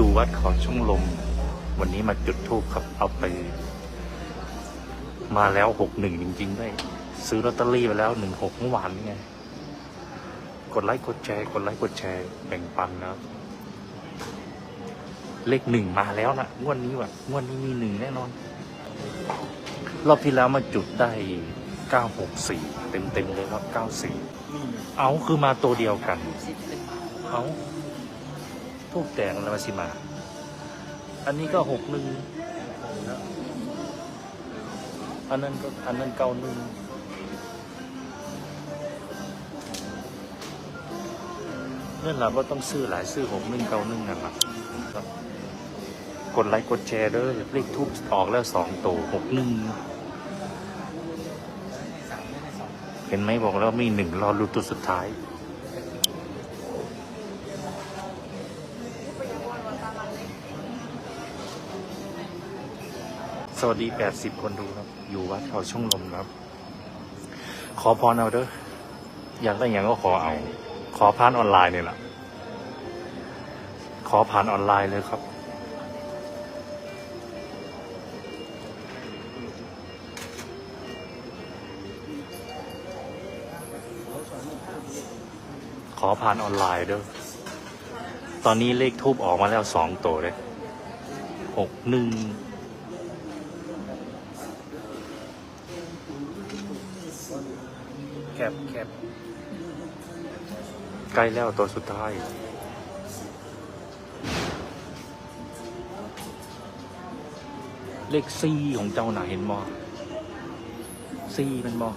อยู่วัดเขาช่องลม วันนี้มาจุดทูบครับเอาไป มาแล้วหกหนึ่งจริงๆด้วยซื้อลอตเตอรี่ไปแล้วหนึ่งหกเมื่อวานนี่ไง กดไลค์กดแชร์ กดไลค์กดแชร์แบ่งปันนะเลขหนึ่งมาแล้วนะงวดนนี้ว่ะงวดนนี้มีหนึ่งแน่นอน รอบที่แล้วมาจุดได้เก้าหกสี่เต็มเต็มๆเลยครับเก้าสี่เอาคือมาตัวเดียวกัน เอา ทูกแดงแล้วมาสิมา อันนี้ก็หกหนึ่งอันนั้นก็อันนั้นเก้าหนึ่งเนื่องหลับว่าต้องซื้อหลายซื้อหกหนึ่งเก้าหนึ่งนะครับกดไลค์กดแชร์เด้อเลขทูบออกแล้วสองตัวหกหนึ่งเห็นไหมบอกแล้วมีหนึ่งรอรูตัวสุดท้าย สวัสดี 80 คนดูครับ อยู่วัดเขาช่องลมครับ ขอพรเอาเด้ออยากได้อย่างก็ขอเอา ขอผ่านออนไลน์เนี่ยแหละขอผ่านออนไลน์เลยครับ ขอผ่านออนไลน์เด้อตอนนี้เลขทูบออกมาแล้วสองตัวเลยหกหนึ่ง แค บแคบใกล้แล้วตัวสุดท้าย เลขซีของเจ้าหนาเห็นมอซีเป็นมอ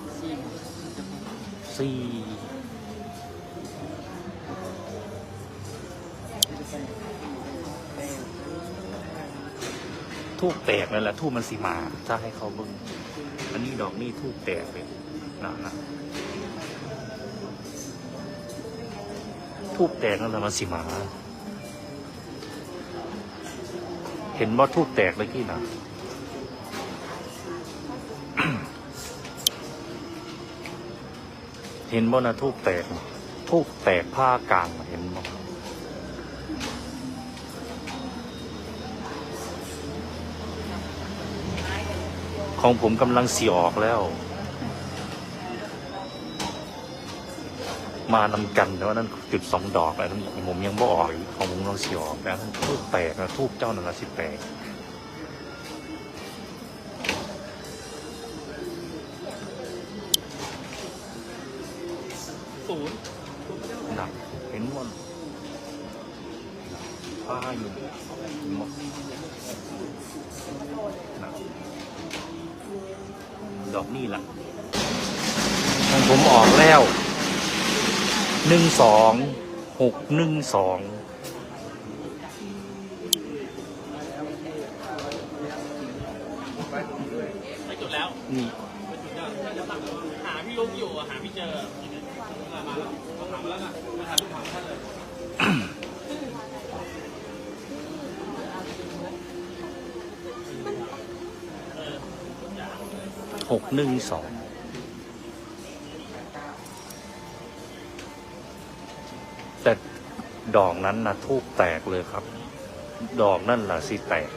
ซีทูบแตกนั่นแหละทูบมันสีมา ถ้าให้เขาเบิ้งอันนี้ดอกนี่ทูบแตกเลยนะนะ ทูบแตกนั่นแหละมันสิมา เห็นว่าทูบแตกเลยพี่นะเห็นบ่นะทูบแตกทูบแตกผ้ากลางเห็นบ่ของผมกำลังสีออกแล้ว มานำกันแต่ว่านั้นจุดสองดอกอะไรนั้นผมยังบ่ออกอีกของผมลองสีออกแต่นั้นทูบแตกนะทูบเจ้านั่นละสิแตกศูนย์หนักเห็นหมดป้าอยู่หมดหนักดอกนี่แหละของผมออกแล้ว หนึ่งสองหกหนึ่งสองไปจุดแล้วนี่หาพี่ลุงอยู่อะหาพี่เจอมามาแล้วต้องถามมาแล้วนะมาถามลูกถามท่านเลยหกหนึ่งสอง ดอกนั้นนะทูบแตกเลยครับ ดอกนั่นล่ะสิแตก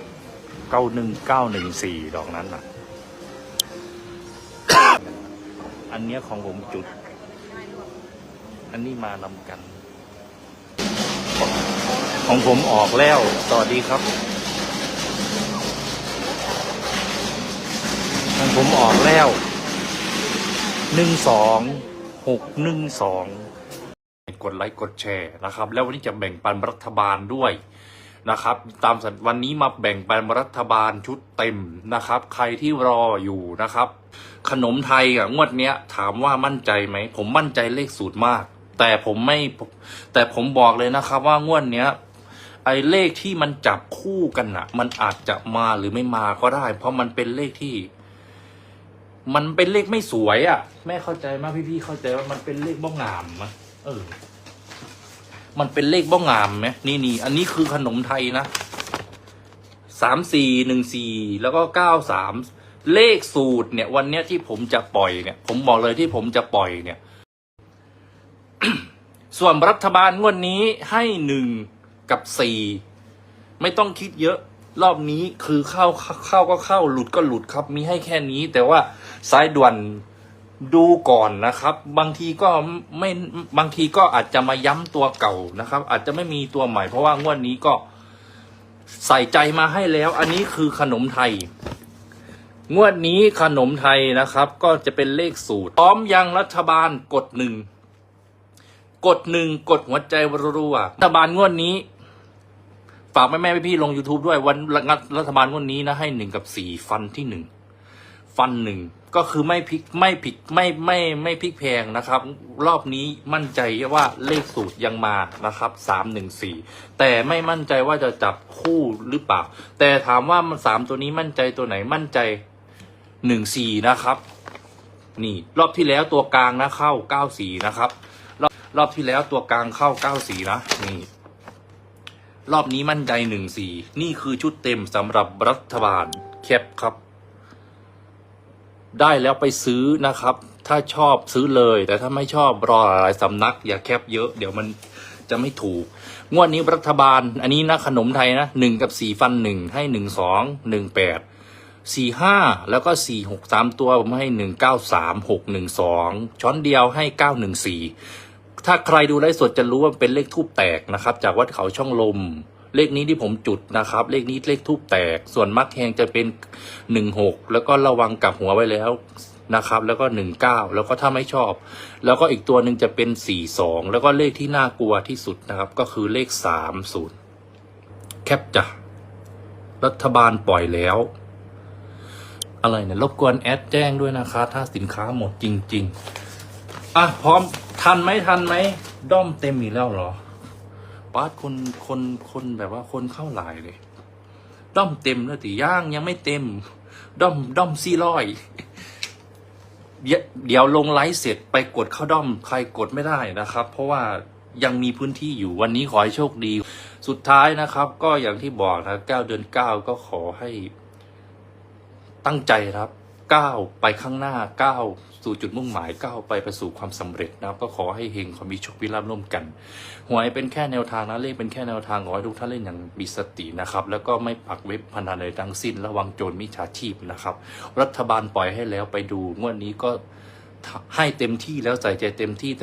เก้าหนึ่งเก้าหนึ่งสี่ดอกนั้นน่ะอันเนี้ยของผมจุด อันนี้มานำกัน ของผมออกแล้วสวัสดีครับของผมออกแล้วหนึ่งสองหกหนึ่งสอง กดไลค์กดแชร์นะครับ แล้ววันนี้จะแบ่งปันรัฐบาลด้วยนะครับ ตามสัญวันนี้มาแบ่งปันรัฐบาลชุดเต็มนะครับ ใครที่รออยู่นะครับ ขนมไทยอะงวดเนี้ย ถามว่ามั่นใจไหม ผมมั่นใจเลขสูตรมาก แต่ผมไม่แต่ผมบอกเลยนะครับ ว่างวดเนี้ยไอ้เลขที่มันจับคู่กันอะมันอาจจะมาหรือไม่มาก็ได้ เพราะมันเป็นเลขที่ มันเป็นเลขไม่สวยอะ่ะแม่เข้าใจมากพี่ๆเข้าใจว่ามันเป็นเลขบ้องงามมะ เออ มันเป็นเลขบ้องงามไหมนี่นี่อันนี้คือขนมไทยนะสามสี่หนึ่งสี่แล้วก็เก้าสามเลขสูตรเนี่ย วันเนี้ยที่ผมจะปล่อยเนี่ย ผมบอกเลยที่ผมจะปล่อยเนี่ย ส่วนรัฐบาลงวดนี้ให้หนึ่งกับสี่ไม่ต้องคิดเยอะรอบนี้คือเข้าเข้าก็เข้าหลุดก็หลุดครับ มีให้แค่นี้ แต่ว่าสายด่วน ดูก่อนนะครับ บางทีก็ไม่บางทีก็อาจจะมาย้ำตัวเก่านะครับ อาจจะไม่มีตัวใหม่ เพราะว่างวดนี้ก็ใส่ใจมาให้แล้ว อันนี้คือขนมไทย งวดนี้ขนมไทยนะครับ ก็จะเป็นเลขสูตรพร้อมยังรัฐบาลกดหนึ่งกดหนึ่งกดหัวใจรัวรัฐบาลงวดนี้ฝากแม่แม่พี่ลง YouTube ด้วยวันรัฐบาลงวดนี้นะให้หนึ่งกับสี่ฟันที่หนึ่งฟันหนึ่ง ก็คือไม่พลิกไม่ผิดไม่ไม่ไม่พลิกแพงนะครับ รอบนี้มั่นใจว่าเลขสูตรยังมานะครับสามหนึ่งสี่แต่ไม่มั่นใจว่าจะจับคู่หรือเปล่า แต่ถามว่ามันสามตัวนี้มั่นใจตัวไหนมั่นใจหนึ่งสี่นะครับ นี่รอบที่แล้วตัวกลางนะเข้าเก้าสี่นะครับ รอบรอบที่แล้วตัวกลางเข้าเก้าสี่นะนี่รอบนี้มั่นใจหนึ่งสี่นี่คือชุดเต็มสำหรับรัฐบาลแคปครับ ได้แล้วไปซื้อนะครับ ถ้าชอบซื้อเลย แต่ถ้าไม่ชอบรอหลายสำนัก อย่าแคปเยอะเดี๋ยวมันจะไม่ถูก งวดนี้รัฐบาล อันนี้นะขนมไทยนะหนึ่งกับสี่ฟันหนึ่งให้หนึ่งสองหนึ่งแปดสี่ห้าแล้วก็สี่หกสามตัวผมให้หนึ่งเก้าสามหกหนึ่งสองช้อนเดียวให้เก้าหนึ่งสี่ถ้าใครดูไลฟ์สดจะรู้ว่าเป็นเลขทูบแตกนะครับ จากวัดเขาช่องลม เลขนี้ที่ผมจุดนะครับ เลขนี้เลขทูบแตก ส่วนมักแหงจะเป็นหนึ่งหกแล้วก็ระวังกับหัวไว้แล้วนะครับ แล้วก็หนึ่งเก้าแล้วก็ถ้าไม่ชอบ แล้วก็อีกตัวหนึ่งจะเป็นสี่สองแล้วก็เลขที่น่ากลัวที่สุดนะครับ ก็คือเลขสามศูนย์แคปจ้ะรัฐบาลปล่อยแล้ว อะไรเนี่ยรบกวนแอดแจ้งด้วยนะคะ ถ้าสินค้าหมดจริง ๆ อะ พร้อมทันไหมทันไหมด้อมเต็มอีกแล้วเหรอ ป้าคนคนคนแบบว่าคนเข้าหลายเลยด้อมเต็มแล้วติย่างยังไม่เต็มด้อมด้อมซี่ร้อยเดี๋ยวเดี๋ยวลงไลฟ์เสร็จไปกดเข้าด้อมใครกดไม่ได้นะครับ เพราะว่ายังมีพื้นที่อยู่วันนี้ขอให้โชคดี สุดท้ายนะครับ ก็อย่างที่บอกนะเก้าเดือนเก้าก็ขอให้ตั้งใจครับ ก้าวไปข้างหน้าก้าวสู่จุดมุ่งหมายก้าวไปประสู่ความสำเร็จนะครับ ก็ขอให้เฮงความมีโชควิลาภร่วมกันหวยเป็นแค่แนวทางนะเลขเป็นแค่แนวทางขอให้ทุกท่านเล่นอย่างมีสตินะครับ แล้วก็ไม่ปักเว็บพนันใดทั้งสิ้น ระวังโจรมิจฉาชีพนะครับ รัฐบาลปล่อยให้แล้วไปดูงวดนี้ก็ให้เต็มที่แล้วใส่ใจเต็มที่แต่